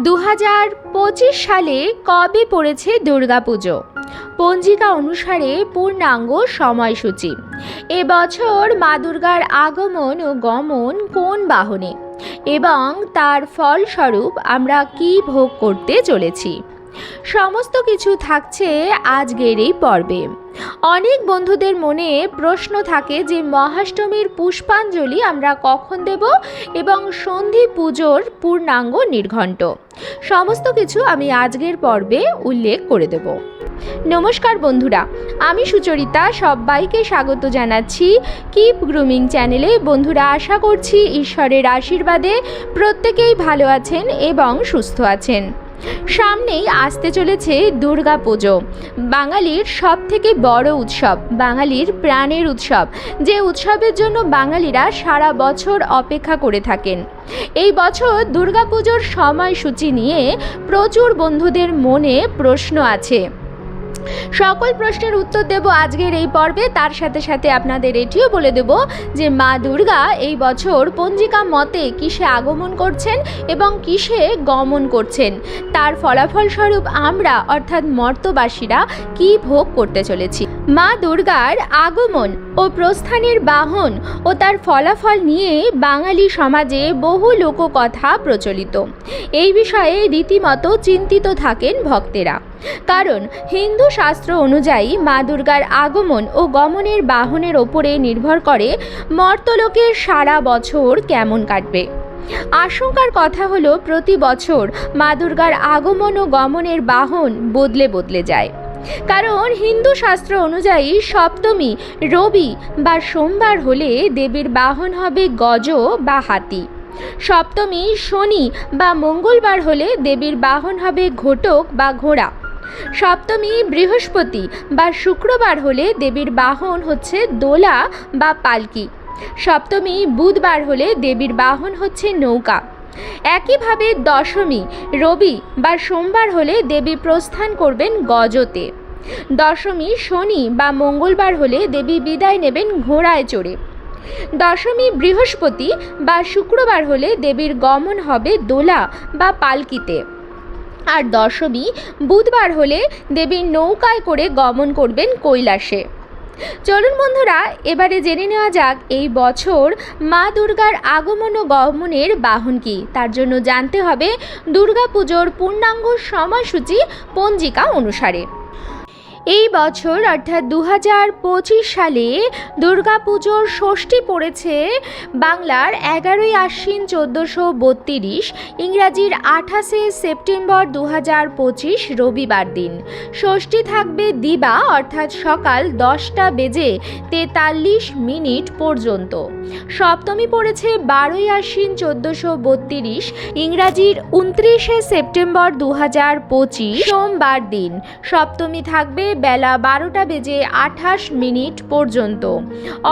দু হাজার পঁচিশ সালে কবে পড়েছে দুর্গাপুজো? পঞ্জিকা অনুসারে পূর্ণাঙ্গ সময়সূচি। এবছর মা দুর্গার আগমন ও গমন কোন বাহনে? এবং তার ফলস্বরূপ আমরা কি ভোগ করতে চলেছি? সমস্ত কিছু থাকছে আজকের এই পর্বে। অনেক বন্ধুদের মনে প্রশ্ন থাকে যে মহাষ্টমীর পুষ্পাঞ্জলি আমরা কখন দেব এবং সন্ধি পুজোর পূর্ণাঙ্গ নির্ঘণ্ট। সমস্ত কিছু আমি আজকের পর্বে উল্লেখ করে দেব। নমস্কার বন্ধুরা, আমি সুচরিতা, সবাইকে স্বাগত জানাচ্ছি কিপ গ্রুমিং চ্যানেলে। বন্ধুরা, আশা করছি ঈশ্বরের আশীর্বাদে প্রত্যেকেই ভালো আছেন এবং সুস্থ আছেন। সামনেই আসতে চলেছে দুর্গা পুজো, বাঙালির সব থেকে বড় উৎসব, বাঙালির প্রাণের উৎসব, যে উৎসবের জন্য বাঙালিরা সারা বছর অপেক্ষা করে থাকেন। এই বছর দুর্গাপুজোর সময়সূচি নিয়ে প্রচুর বন্ধুদের মনে প্রশ্ন আছে। সকল প্রশ্নের উত্তর দেব আজকের এই পর্বে। তার সাথে সাথে আপনাদের এটিও বলে দেব যে মা দুর্গা এই বছর পঞ্জিকা মতে কিসে আগমন করছেন এবং কিসে গমন করছেন? তার ফলাফল স্বরূপ আমরা, অর্থাৎ মর্তবাসীরা, কি ভোগ করতে চলেছি? মা দুর্গার আগমন ও প্রস্থানের বাহন ও তার ফলাফল নিয়ে বাঙালি সমাজে বহু লোককথা প্রচলিত। এই বিষয়ে রীতিমতো চিন্তিত থাকেন ভক্তেরা। কারণ হিন্দু শাস্ত্র অনুযায়ী মা দুর্গার আগমন ও গমনের বাহনের ওপরে নির্ভর করে মর্তলোকের সারা বছর কেমন কাটবে। আশঙ্কার কথা হলো প্রতি বছর মা দুর্গার আগমন ও গমনের বাহন বদলে বদলে যায়। কারণ হিন্দু শাস্ত্র অনুযায়ী সপ্তমী, রবি বা সোমবার হলে দেবীর বাহন হবে গজ বা হাতি। সপ্তমী, শনি বা মঙ্গলবার হলে দেবীর বাহন হবে ঘটক বা ঘোড়া। সপ্তমী, বৃহস্পতি বা শুক্রবার হলে দেবীর বাহন হচ্ছে দোলা বা পালকি। সপ্তমী, বুধবার হলে দেবীর বাহন হচ্ছে নৌকা। একইভাবে দশমী, রবি বা সোমবার হলে দেবী প্রস্থান করবেন গজতে। দশমী শনি বা মঙ্গলবার হলে দেবী বিদায় নেবেন ঘোড়ায় চড়ে। দশমী বৃহস্পতি বা শুক্রবার হলে দেবীর গমন হবে দোলা বা পালকিতে। আর দশমী বুধবার হলে দেবীর নৌকায় করে গমন করবেন কৈলাসে। চলুন বন্ধুরা, এবারে জেনে নেওয়া যাক এই বছর মা দুর্গার আগমন ও গমনের বাহন কি। তার জন্য জানতে হবে দুর্গাপুজোর পূর্ণাঙ্গ সময়সূচি পঞ্জিকা অনুসারে। এই বছর, অর্থাৎ দু হাজার পঁচিশ সালে দুর্গাপুজোর ষষ্ঠী পড়েছে বাংলার এগারোই আশ্বিন চোদ্দোশো বত্রিশ, ইংরাজির আঠাশে সেপ্টেম্বর দু হাজার পঁচিশ রবিবার দিন। ষষ্ঠী থাকবে দিবা, অর্থাৎ সকাল দশটা বেজে তেতাল্লিশ মিনিট পর্যন্ত। সপ্তমী পড়েছে বারোই আশ্বিন চোদ্দোশো বত্রিশ, ইংরাজির উনত্রিশে সেপ্টেম্বর দু হাজার পঁচিশ, সোমবার দিন। সপ্তমী থাকবে বেলা বারোটা বেজে আঠাশ মিনিট পর্যন্ত।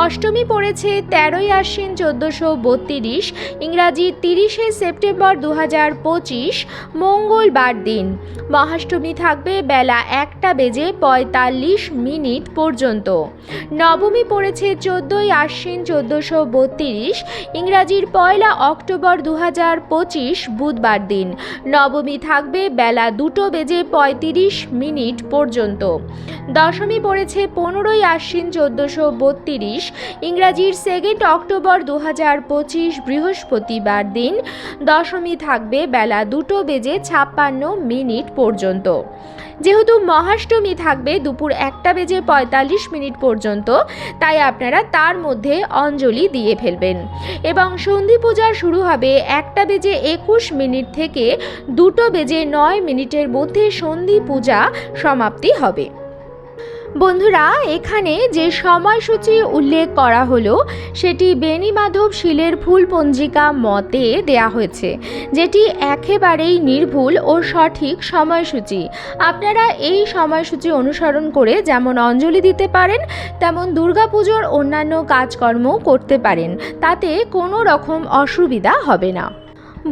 অষ্টমী পড়েছে তেরোই আশ্বিন চোদ্দোশো বত্রিশ, ইংরাজি তিরিশে সেপ্টেম্বর দু হাজার পঁচিশ, মঙ্গলবার দিন। মহাষ্টমী থাকবে বেলা একটা বেজে পঁয়তাল্লিশ মিনিট পর্যন্ত। নবমী পড়েছে চোদ্দোই আশ্বিন চোদ্দোশো বত্রিশ, ইংরাজির পয়লা অক্টোবর দু হাজার পঁচিশ, বুধবার দিন। নবমী থাকবে বেলা দুটো বেজে পঁয়ত্রিশ মিনিট পর্যন্ত। দশমী পড়েছে পনেরোই আশ্বিন চোদ্দোশো বত্রিশ, ইংরাজির সেকেন্ড অক্টোবর দু হাজার পঁচিশ বৃহস্পতিবার দিন। দশমী থাকবে বেলা দুটো বেজে ছাপ্পান্ন মিনিট পর্যন্ত। যেহেতু মহাষ্টমী থাকবে দুপুর একটা বেজে পঁয়তাল্লিশ মিনিট পর্যন্ত, তাই আপনারা তার মধ্যে অঞ্জলি দিয়ে ফেলবেন। এবং সন্ধি পূজা শুরু হবে একটা বেজে একুশ মিনিট থেকে দুটো বেজে নয় মিনিটের মধ্যে সন্ধি পূজা সমাপ্তি হবে। বন্ধুরা, এখানে যে সময়সূচি উল্লেখ করা হলো, সেটি বেণীমাধব শিলের ফুল পঞ্জিকা মতে দেয়া হয়েছে, যেটি একেবারেই নির্ভুল ও সঠিক সময়সূচি। আপনারা এই সময়সূচি অনুসরণ করে যেমন অঞ্জলি দিতে পারেন, তেমন দুর্গাপুজোর অন্যান্য কাজকর্ম করতে পারেন, তাতে কোনো রকম অসুবিধা হবে না।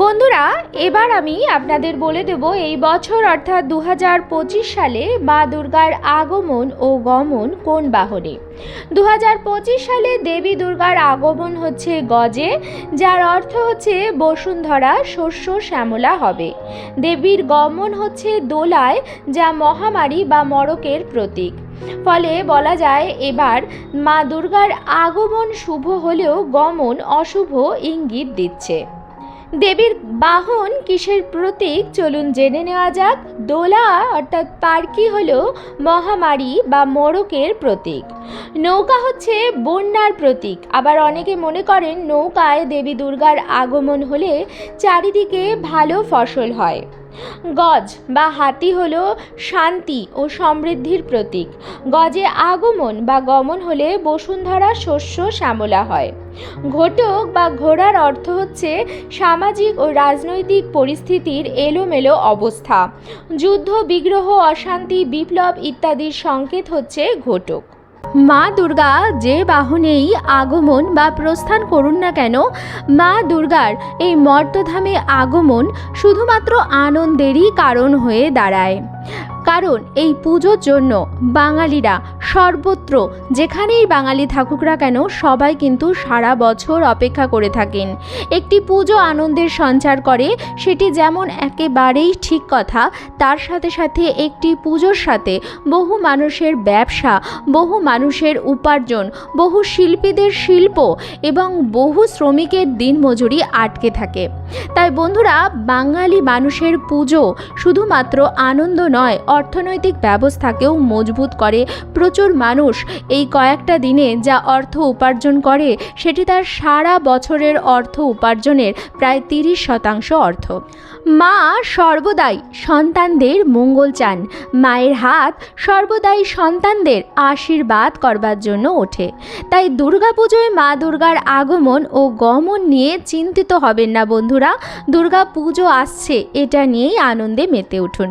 বন্ধুরা, এবার আমি আপনাদের বলে দেব এই বছর অর্থাৎ দু হাজার পঁচিশ সালে মা দুর্গার আগমন ও গমন কোন বাহনে? দু হাজার পঁচিশ সালে দেবী দুর্গার আগমন হচ্ছে গজে, যার অর্থ হচ্ছে বসুন্ধরা শস্য শ্যামলা হবে। দেবীর গমন হচ্ছে দোলায়, যা মহামারী বা মরকের প্রতীক। ফলে বলা যায়, এবার মা দুর্গার আগমন শুভ হলেও গমন অশুভ ইঙ্গিত দিচ্ছে। দেবীর বাহন কিসের প্রতীক? চলুন জেনে নেওয়া যাক। দোলা, অর্থাৎ পার্কি হল মহামারী বা মোড়কের প্রতীক। নৌকা হচ্ছে বন্যার প্রতীক। আবার অনেকে মনে করেন নৌকায় দেবী দুর্গার আগমন হলে চারিদিকে ভালো ফসল হয়। গজ বা হাতি হলো শান্তি ও সমৃদ্ধির প্রতীক। গজে আগমন বা গমন হলে বসুন্ধরা শস্য শ্যামলা হয়। ঘটক বা ঘোড়ার অর্থ হচ্ছে সামাজিক ও রাজনৈতিক পরিস্থিতির এলোমেলো অবস্থা। যুদ্ধ, বিগ্রহ, অশান্তি, বিপ্লব ইত্যাদির সংকেত হচ্ছে ঘটক। মা দুর্গা যে বাহনেই আগমন বা প্রস্থান করুন না কেন, মা দুর্গার এই মর্তধামে আগমন শুধুমাত্র আনন্দেরই কারণ হয়ে দাঁড়ায়। কারণ এই পুজোর জন্য বাঙালিরা সর্বত্র, যেখানেই বাঙালি থাকুক না কেন, সবাই কিন্তু সারা বছর অপেক্ষা করে থাকেন। একটি পুজো আনন্দের সঞ্চার করে, সেটি যেমন একেবারেই ঠিক কথা, তার সাথে সাথে একটি পুজোর সাথে বহু মানুষের ব্যবসা, বহু মানুষের উপার্জন, বহু শিল্পীদের শিল্প এবং বহু শ্রমিকের দিনমজুরি আটকে থাকে। তাই বন্ধুরা, বাঙালি মানুষের পুজো শুধুমাত্র আনন্দ নয়, অর্থনৈতিক ব্যবস্থাকেও মজবুত করে প্রচুর মানুষ এই কয়েকটা দিনে যা অর্থ উপার্জন করে, সেটি তার সারা বছরের অর্থ উপার্জনের প্রায় তিরিশ শতাংশ অর্থ। মা সর্বদাই সন্তানদের মঙ্গল চান। মায়ের হাত সর্বদাই সন্তানদের আশীর্বাদ করবার জন্য ওঠে। তাই দুর্গাপুজোয় মা দুর্গার আগমন ও গমন নিয়ে চিন্তিত হবেন না বন্ধুরা। দুর্গা পুজো আসছে, এটা নিয়েই আনন্দে মেতে উঠুন।